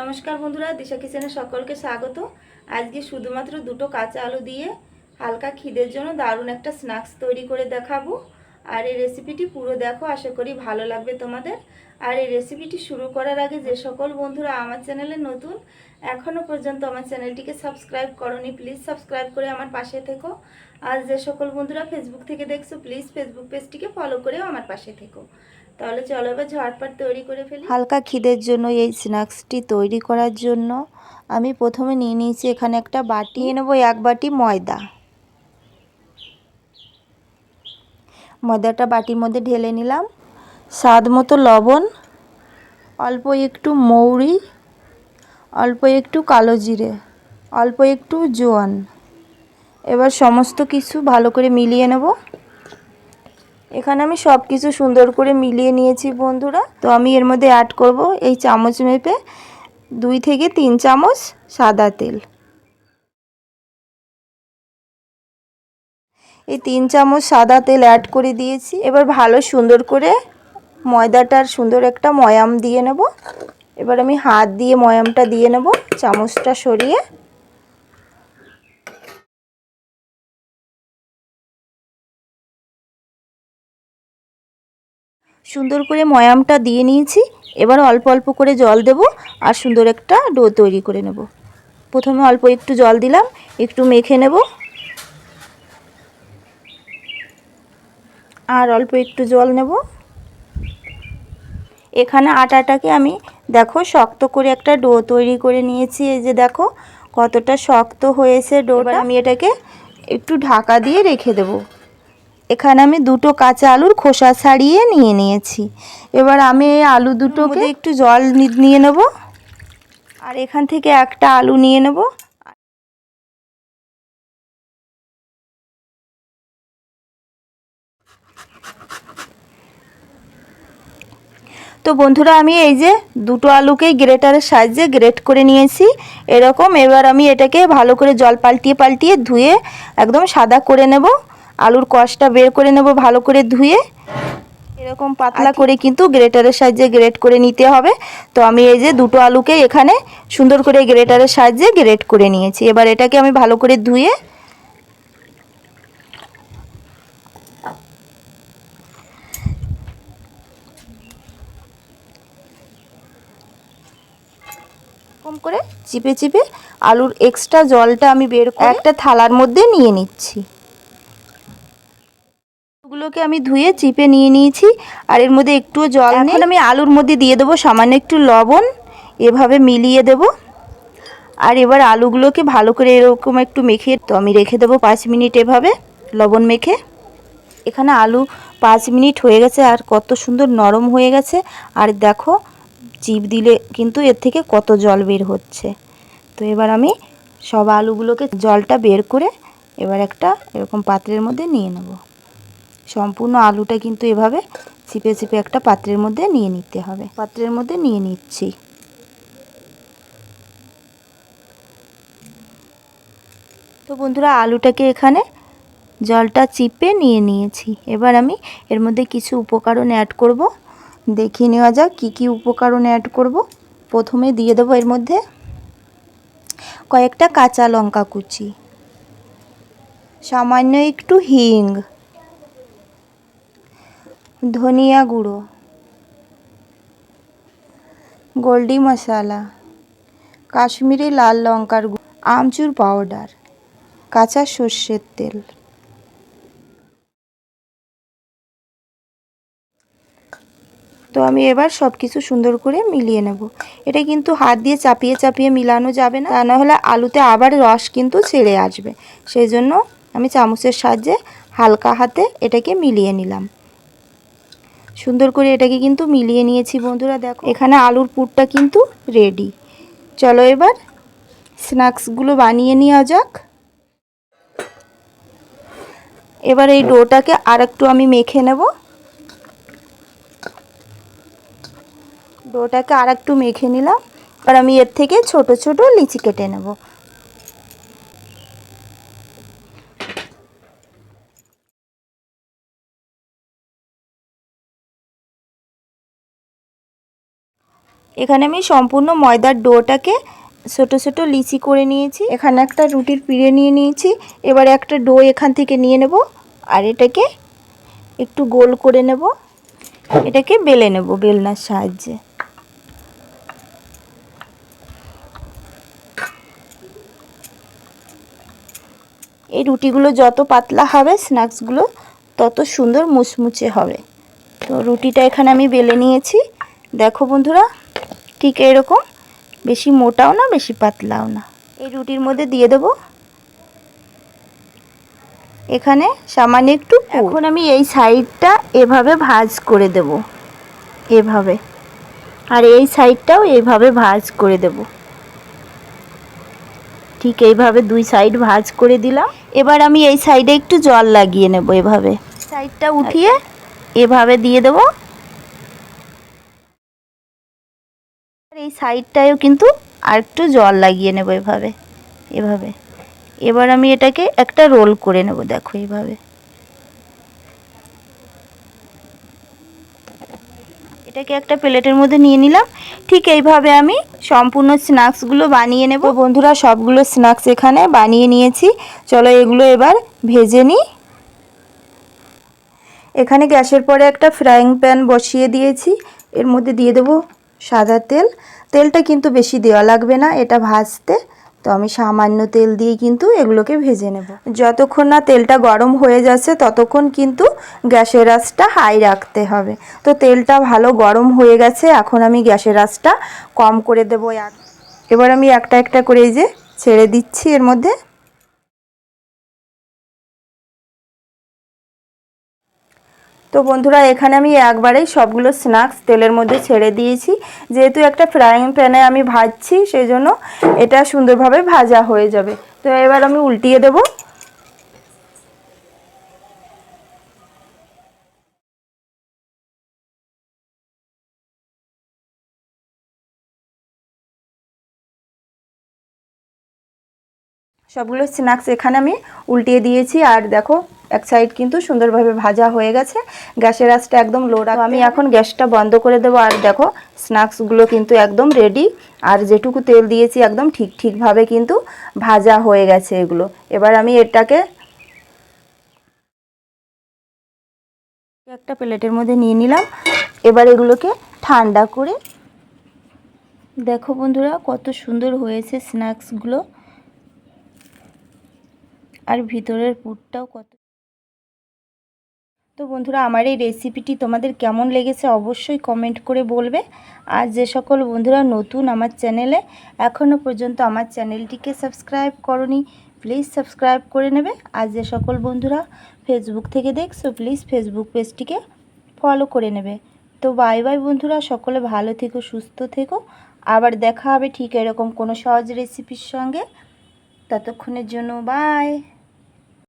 নমস্কার বন্ধুরা, দিশা কিচেনে সকলকে স্বাগত। আজকে শুধুমাত্র দুটো কাঁচা আলু দিয়ে হালকা খিদের জন্য দারুণ একটা স্ন্যাক্স তৈরি করে দেখাবো। আর এই রেসিপিটি পুরো দেখো, আশা করি ভালো লাগবে তোমাদের। আর এই রেসিপিটি শুরু করার আগে যে সকল বন্ধুরা আমার চ্যানেলে নতুন এখনও পর্যন্ত আমার চ্যানেলটিকে সাবস্ক্রাইব করনি, প্লিজ সাবস্ক্রাইব করে আমার পাশে থেকো। আর যে সকল বন্ধুরা ফেসবুক থেকে দেখছ, প্লিজ ফেসবুক পেজটিকে ফলো করেও আমার পাশে থেকো। তাহলে চলো এবার ঝটপট তৈরি করে ফেলি। হালকা খিদের জন্য এই স্ন্যাক্সটি তৈরি করার জন্য আমি প্রথমে নিয়ে নিয়েছি এখানে একটা বাটি নেব এক বাটি ময়দা। ময়দাটা বাটির মধ্যে ঢেলে নিলাম। স্বাদ মতো লবণ, অল্প একটু মৌরি, অল্প একটু কালো জিরে, অল্প একটু জোয়ান। এবার সমস্ত কিছু ভালো করে মিলিয়ে নেব। এখানে আমি সব কিছু সুন্দর করে মিলিয়ে নিয়েছি বন্ধুরা। তো আমি এর মধ্যে অ্যাড করব এই চামচ মেপে দুই থেকে তিন চামচ সাদা তেল। এই তিন চামচ সাদা তেল অ্যাড করে দিয়েছি। এবার ভালো সুন্দর করে ময়দাটার সুন্দর একটা ময়াম দিয়ে নেব। এবার আমি হাত দিয়ে ময়ামটা দিয়ে নেব, চামচটা সরিয়ে। সুন্দর করে ময়ামটা দিয়ে নিয়েছি। এবার অল্প অল্প করে জল দেব আর সুন্দর একটা ডো তৈরি করে নেব। প্রথমে অল্প একটু জল দিলাম একটু মেখে নেব। আর অল্প একটু জল নেব। এখানে আটাটাকে আমি দেখো শক্ত করে একটা ডো তৈরি করে নিয়েছি। এই যে দেখো কতটা শক্ত হয়েছে ডোটা। আমি এটাকে একটু ঢাকা দিয়ে রেখে দেবো। এখানে আমি দুটো কাঁচা আলুর খোসা ছাড়িয়ে নিয়ে নিয়েছি। এবার আমি এই আলু দুটোকে একটু জল নিয়ে নেব। আর এখান থেকে একটা আলু নিয়ে নেব। তো বন্ধুরা আমি এই যে দুটো আলুকেই গ্রেটারের সাহায্যে গ্রেট করে নিয়েছি। এরকম এবার আমি এটাকে ভালো করে জল পাল্টিয়ে পাল্টিয়ে ধুয়ে একদম সাদা করে নেব। আলুর কষটা বের করে নেব ভালো করে ধুয়ে। এরকম পাতলা করে কিন্তু গ্রেটারের সাহায্যে গ্রেট করে নিতে হবে। তো আমি এই যে দুটো আলুকে এখানে সুন্দর করে গ্রেটারের সাহায্যে গ্রেট করে নিয়েছি। এবার এটাকে আমি ভালো করে ধুয়ে এরকম করে চিপে চিপে আলুর এক্সট্রা জলটা আমি বের করে একটা থালার মধ্যে নিয়ে নিচ্ছি। গুলোকে আমি ধুয়ে চিপে নিয়ে নিয়েছি। আর এর মধ্যে একটু জল এখন আমি আলুর মধ্যে দিয়ে দেবো সামান্য একটু লবণ। এভাবে মিলিয়ে দেব। আর এবার আলুগুলোকে ভালো করে এরকম একটু মেখে, তো আমি রেখে দেবো পাঁচ মিনিট এভাবে লবণ মেখে। এখানে আলু পাঁচ মিনিট হয়ে গেছে আর কত সুন্দর নরম হয়ে গেছে। আর দেখো, চিপ দিলে কিন্তু এর থেকে কত জল বের হচ্ছে। তো এবার আমি সব আলুগুলোকে জলটা বের করে এবার একটা এরকম পাত্রের মধ্যে নিয়ে নেব। সম্পূর্ণ আলুটা কিন্তু এভাবে চিপে চিপে একটা পাত্রের মধ্যে নিয়ে নিতে হবে। পাত্রের মধ্যে নিয়ে নিচ্ছি। তো বন্ধুরা, আলুটাকে এখানে জলটা চিপে নিয়ে নিয়েছি। এবার আমি এর মধ্যে কিছু উপকরণ অ্যাড করব। দেখিয়ে নেওয়া যাক কী কী উপকরণ অ্যাড করব। প্রথমে দিয়ে দেবো এর মধ্যে কয়েকটা কাঁচা লঙ্কা কুচি। সামান্য একটু হিং। ধনিয়া গুঁড়ো, গোল্ডি মশলা, কাশ্মীরি লাল লঙ্কার গুঁড়ো, আমচুর পাউডার কাঁচা সর্ষের তেল। তো আমি এবার সব কিছু সুন্দর করে মিলিয়ে নেব। এটা কিন্তু হাত দিয়ে চাপিয়ে চাপিয়ে মিলানো যাবে না। তা না হলে আলুতে আবার রস কিন্তু ছেড়ে আসবে। সেই জন্য আমি চামচের সাহায্যে হালকা হাতে এটাকে মিলিয়ে নিলাম। সুন্দর করে এটাকে কিন্তু মিলিয়ে নিয়েছি বন্ধুরা, দেখো। এখানে আলুর পুরটা কিন্তু রেডি চলো এবার স্ন্যাক্সগুলো বানিয়ে নেওয়া যাক। এবার এই ডোটাকে আর একটু আমি মেখে নেব। ডোটাকে আর একটু মেখে নিলাম। আর আমি এর থেকে ছোট ছোট লিচি কেটে নেব। এখানে আমি সম্পূর্ণ ময়দার ডোটাকে ছোটো ছোটো লিচি করে নিয়েছি। এখানে একটা রুটির পিড়ে নিয়ে নিয়েছি। এবার একটা ডো এখান থেকে নিয়ে নেব আর এটাকে একটু গোল করে নেব। এটাকে বেলে নেব বেলনার সাহায্যে। এই রুটিগুলো যত পাতলা হবে, স্ন্যাক্সগুলো তত সুন্দর মুচমুচে হবে। তো রুটিটা এখানে আমি বেলে নিয়েছি। দেখো বন্ধুরা ঠিক এরকম। বেশি মোটাও না বেশি পাতলাও না। এই রুটির মধ্যে দিয়ে দেবো। এখানে সামান্য একটু এখন আমি এই সাইডটা এভাবে ভাজ করে দেব। এভাবে। আর এই সাইডটাও এইভাবে ভাজ করে দেব। ঠিক এইভাবে দুই সাইড ভাজ করে দিলাম। এবার আমি এই সাইডে একটু জল লাগিয়ে নেব এভাবে। সাইডটা উঠিয়ে এভাবে দিয়ে দেব। এই সাইডটায়ও কিন্তু আর একটু জল লাগিয়ে নেব এভাবে এভাবে। এবার আমি এটাকে একটা রোল করে নেব, দেখো এইভাবে। এটাকে একটা প্লেটের মধ্যে নিয়ে নিলাম। ঠিক এইভাবে আমি সম্পূর্ণ স্ন্যাক্সগুলো বানিয়ে নেব। বন্ধুরা, সবগুলো স্ন্যাক্স এখানে বানিয়ে নিয়েছি। চলো এগুলো এবার ভেজে নিই। এখানে গ্যাসের পরে একটা ফ্রাইং প্যান বসিয়ে দিয়েছি। এর মধ্যে দিয়ে দেবো সাদা তেল। তেলটা কিন্তু বেশি দেওয়া লাগবে না, এটা ভাজতে। তো আমি সামান্য তেল দিয়ে কিন্তু এগুলোকে ভেজে নেব। যতক্ষণ না তেলটা গরম হয়ে যাচ্ছে, ততক্ষণ কিন্তু গ্যাসের আঁচটা হাই রাখতে হবে। তো তেলটা ভালো গরম হয়ে গেছে, এখন আমি গ্যাসের আঁচটা কম করে দেবো। এবার আমি একটা একটা করে যে ছেড়ে দিচ্ছি এর মধ্যে। তো বন্ধুরা, এখানে আমি একবারেই সবগুলো স্ন্যাক্স তেলের মধ্যে ছেড়ে দিয়েছি। যেহেতু একটা ফ্রাইং প্যানে আমি ভাজছি সেই জন্য এটা সুন্দরভাবে ভাজা হয়ে যাবে। তো এবার আমি উল্টিয়ে দেব। সবগুলো স্ন্যাক্স এখানে আমি উল্টিয়ে দিয়েছি। আর দেখো এক সাইড কিন্তু সুন্দরভাবে ভাজা হয়ে গেছে। গ্যাসের আঁচটা একদম লো রাখো আমি এখন গ্যাসটা বন্ধ করে দেবো। আর দেখো স্ন্যাক্সগুলো কিন্তু একদম রেডি আর যেটুকু তেল দিয়েছি একদম ঠিক ঠিকভাবে কিন্তু ভাজা হয়ে গেছে এগুলো। এবার আমি এটাকে একটা প্লেটের মধ্যে নিয়ে নিলাম। এবার এগুলোকে ঠান্ডা করে দেখো বন্ধুরা কত সুন্দর হয়েছে স্ন্যাক্সগুলো আর ভিতরের পুরটাও কত তো বন্ধুরা, আমার এই রেসিপিটি তোমাদের কেমন লেগেছে অবশ্যই কমেন্ট করে বলবে। আর যে সকল বন্ধুরা নতুন আমার চ্যানেলে এখনও পর্যন্ত আমার চ্যানেলটিকে সাবস্ক্রাইব করনি প্লিজ সাবস্ক্রাইব করে নেবে। আর যে সকল বন্ধুরা ফেসবুক থেকে দেখছ প্লিজ ফেসবুক পেজটিকে ফলো করে নেবে। তো বাই বাই বন্ধুরা, সকলে ভালো থেকো, সুস্থ থেকো। আবার দেখা হবে ঠিক এরকম কোনো সহজ রেসিপির সঙ্গে। ততক্ষণের জন্য বাই